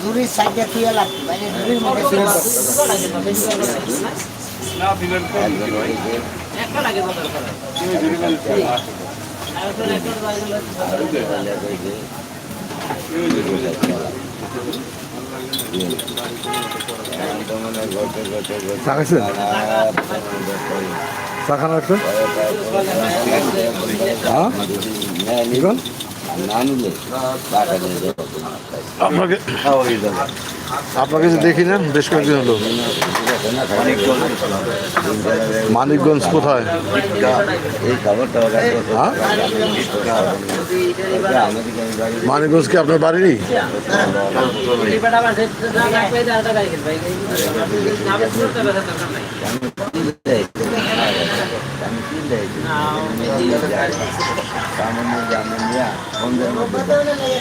দূরের সাইডে তুই লাগবে মানে দূরের মধ্যে একটা লাগে তো চা খান হ্যাঁ নিবেন আপনাকে আপনাকে দেখি না বেশ কয়েকদিন হলো। মানিকগঞ্জ কোথায়? হ্যাঁ? মানিকগঞ্জ কি আপনার বাড়ি নেই এলিফ্যান্ট আবার সে লাগবে আর টাকা রাখেন ভাই না বেশ করতে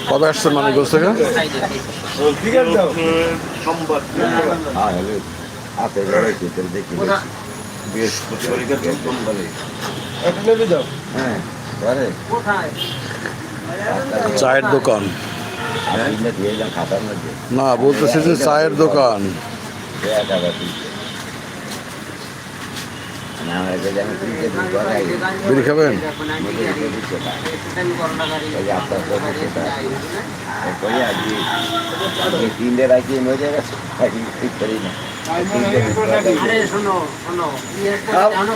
কবে আসছেন মানিকগঞ্জ থেকে? হ্যাঁ ঘরে কোথায় চায়ের দোকান। না বলতেছে যে চায়ের দোকান। আজকে আজকে তিনটে রাখি মজা গেছে করি না। আরে শোনো শোনো।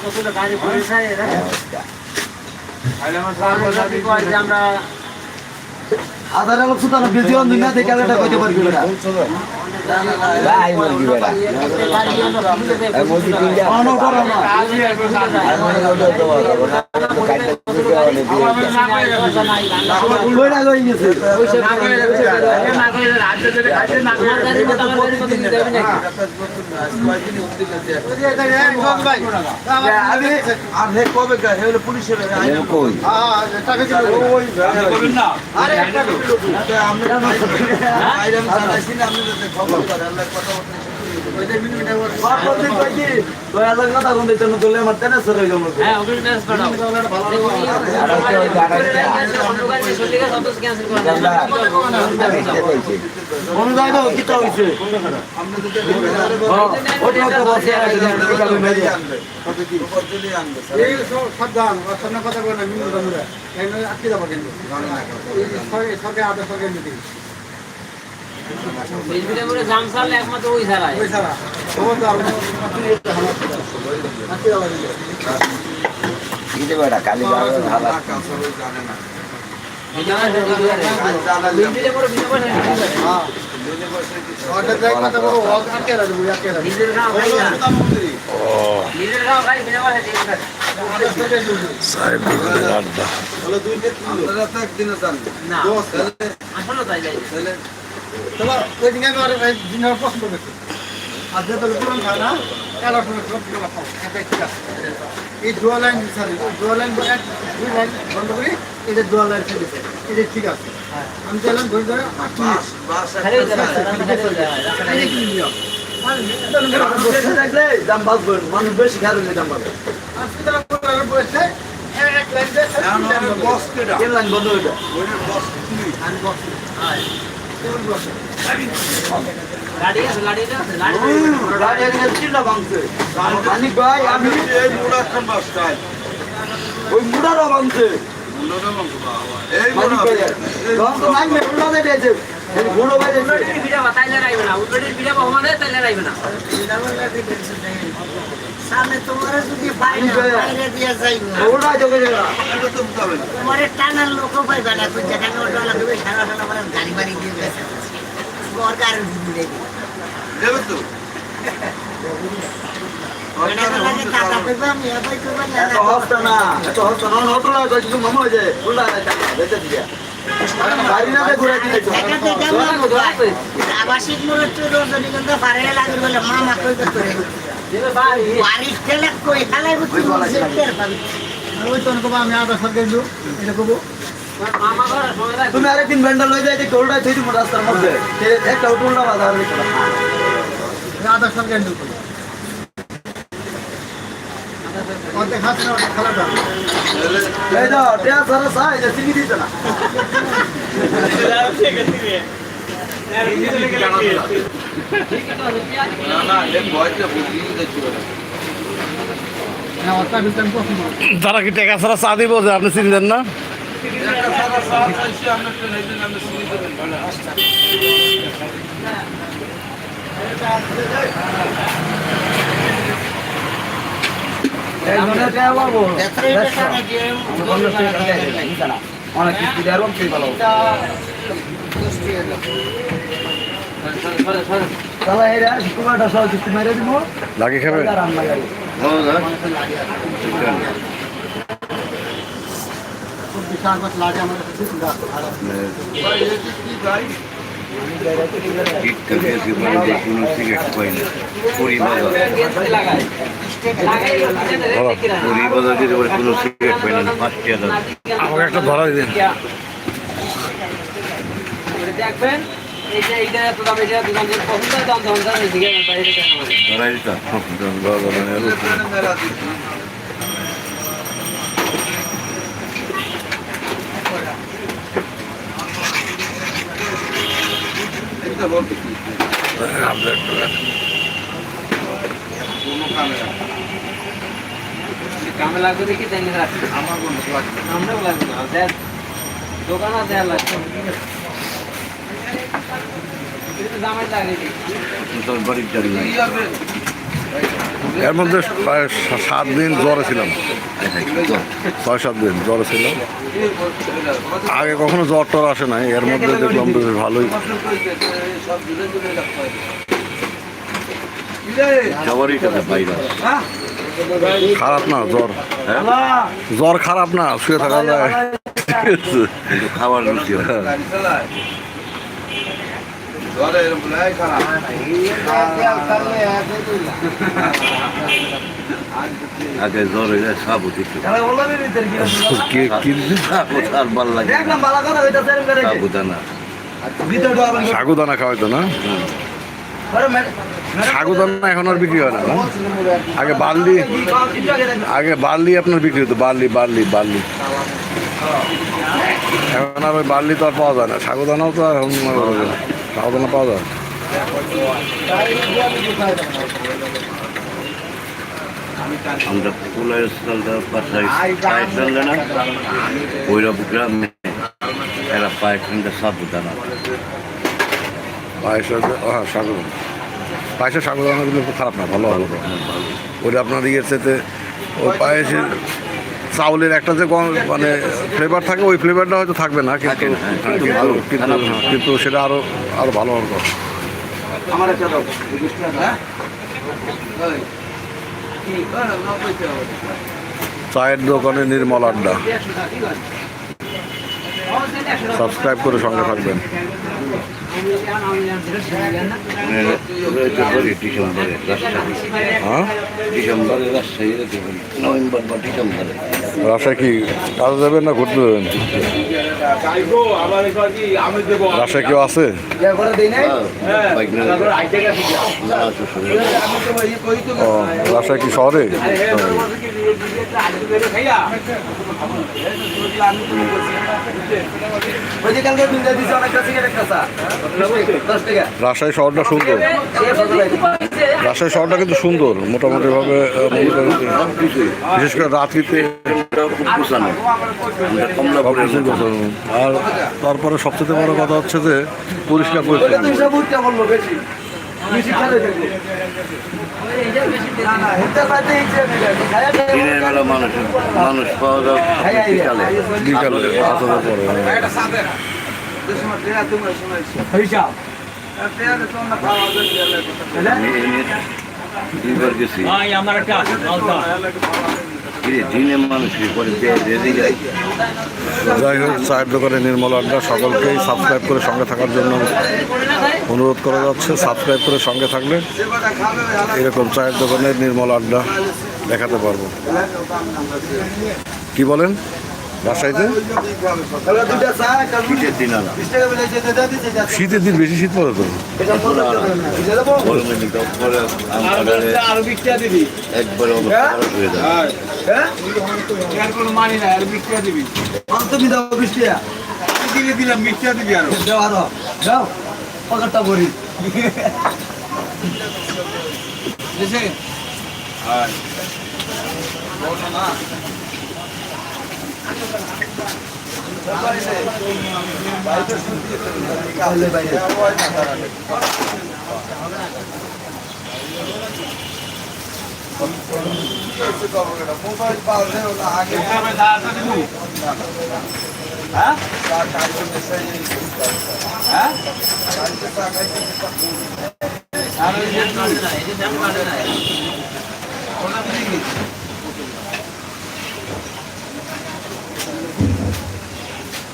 কতটা গাড়ি পুলিশ এরা? আমরা আধার আলো সুতানো বেশি অন দুনিয়া থেকে আলাদা কইতে পারবি না। ভাই মুরগি বেড়া মুরগি তিনটে। আমরা খবর করে কথা বলতে কথা বলে না মিনু আটকে যাব কিন্তু সরকার সরকার আদেশ হ্যাঁ। দোকানের আড্ডা আপনারা তো না। আসলে তাই চলো ওই দিন আমি আর দিনের পছন্দ করছি আজকে তো পুরান খায় না এগারো সময় সব কিছু খাও এটাই ঠিক আছে। এই দোয়া লাইন সরি দোয়া লাইন দুই লাইন বন্ধ করি এটা দোয়া লাইন দিচ্ছে এটা ঠিক আছে। আমি চাইলাম ধরে ধরে আট মিনিট খালি এটা কি নিয়ম বসে থাকলে দাম বাঁচবেন মানুষ বেশি খাবে দাম বাঁচবে বসে এক লাইন দিয়ে তিন লাইন বন্ধ হয়ে যায় আমি বস ওই মুড়ারও ভাঙছে ভিড়াবা তাইলে রাইবে না উল্টোটির ভিড়াবা আমাদের তাইলে রাইবে না সামনে তোমার যদি বাইরে দিয়ে যাই না। তোমার টানার লোকও পাইবে না কোন জায়গায় ওটা লাগবে সারা সারা মানে গাড়ি বাড়ি দিয়ে গেছে সরকার দিবে। দেবে তো। অটো আবাসিক মূলত রজনীগন্ধা পারে লাগে বলে মামা কই করে ওই তো অনুকবা আমি আদা সরকার দিল এটা করব মামা ঘর সময় তুমি আরেকদিন ব্যান্ডাল হয়ে যায় টোলটা থই তুমি রাস্তার মধ্যে। একটা বাধা হবে আদা সরকার না খেলাটা তারা কি টেকা ছাড়া চা দিব যে আপনি চিনলেন না? অনেক কিছু ভালো লাগে খাবে? আমাকে একটা ধরা দিন দেখবেন। এইটা এইটা এত দাম এটা এত দাম যদি পছন্দ হয় দাম তখন দাম এদিকে বাইরে কেন হবে। ধরাই দিতাম মেলা দিচ্ছি এটা বলতে কি কোনো কামে লাগবে দেখি তাই আমার কোনো লাগবে আমরাও লাগবে না দোকান আছে আর লাগবে কিন্তু দামের লাগে দেখি তোর বাড়ির চারি নাই কি যাবে এর মধ্যে সাত দিন জ্বরে ছিলাম। ছয় সাত দিন জ্বরে ছিলাম আগে কখনো জ্বর টর আসে নাই, এর মধ্যে দেখলাম বেশ ভালোই। খারাপ না জ্বর। জ্বর খারাপ না, শুয়ে থাকা যায়। খাবার রুচি হয় গাড়ি চালায় ধরে এরকম লাই খারাপ আগে জ্বর হয়ে যায় আর ভালো লাগে দেখলাম ভালো কথা ওইটা সেরকম করে সাবু দানা ভিতরে আবার সাগুদানা খাওয়াইতো না? সাগুদানা এখন আর বিক্রি হয় না? আগে বার্লি আগে বার্লি আপনার বিক্রি হতো বার্লি বার্লি বার্লি। এখন আর ওই বার্লি তো আর পাওয়া যায় না সাগুদানাও তো আর এখন পাওয়া না। আমরা ফুলের পায়ে চললে না ওইরা গ্রামে এরা পায়ে ঠান্ডা সাবু দানা পায়েসের হ্যাঁ সাগুদানা পায়েসের খুব খারাপ না ভালো ভালো ওটা আপনার ইয়ের সাথে ওই পায়েসের চাউলের একটা যে মানে ফ্লেভার থাকে ওই ফ্লেভারটা হয়তো থাকবে না কিন্তু হ্যাঁ, হ্যাঁ, কিন্তু কিন্তু। হ্যাঁ, সেটা আরও আরও ভালো হওয়ার কথা আমার হ্যাঁ? চায়ের দোকানে নির্মল আড্ডা। সাবস্ক্রাইব করে সঙ্গে থাকবেন। ডিসেম্বরে হ্যাঁ ডিসেম্বরে রাজশাহী যেতে নভেম্বর বা ডিসেম্বরে কি কাজে যাবেন না ঘুরতে যাবেন? রাজশাহী কেউ আছে? রাজশাহী কি শহরে? রাজশাহী শহরটা সুন্দর। রাজশাহী শহরটা কিন্তু সুন্দর, মোটামুটিভাবে বিশেষ করে রাত্রিতে। আর তারপরে সবচেয়ে বড় কথা হচ্ছে যে পরিষ্কার পরিচ্ছন্ন। দিনের বেলা মানুষ মানুষ পাওয়া যায় খায়া বিকালে। বিকালে। আসার পরে। হ্যাঁ। একটা যাই হোক চায়ের দোকানে নির্মল আড্ডা, সকলকেই সাবস্ক্রাইব করে সঙ্গে থাকার জন্য অনুরোধ করা যাচ্ছে। সাবস্ক্রাইব করে সঙ্গে থাকলে এরকম চায়ের দোকানে নির্মল আড্ডা দেখাতে পারব। কি বলেন? রুটি শীতের দিন বিশ শীত পড়ে তো। দিলাম বিক্রিয়া দিবি আর দাও পকেটটা ভরি মোবাইল পাওয়া ওটা আগে হ্যাঁ হ্যাঁ আর ওই যে ওটা দিলি কি সাদা খাইলে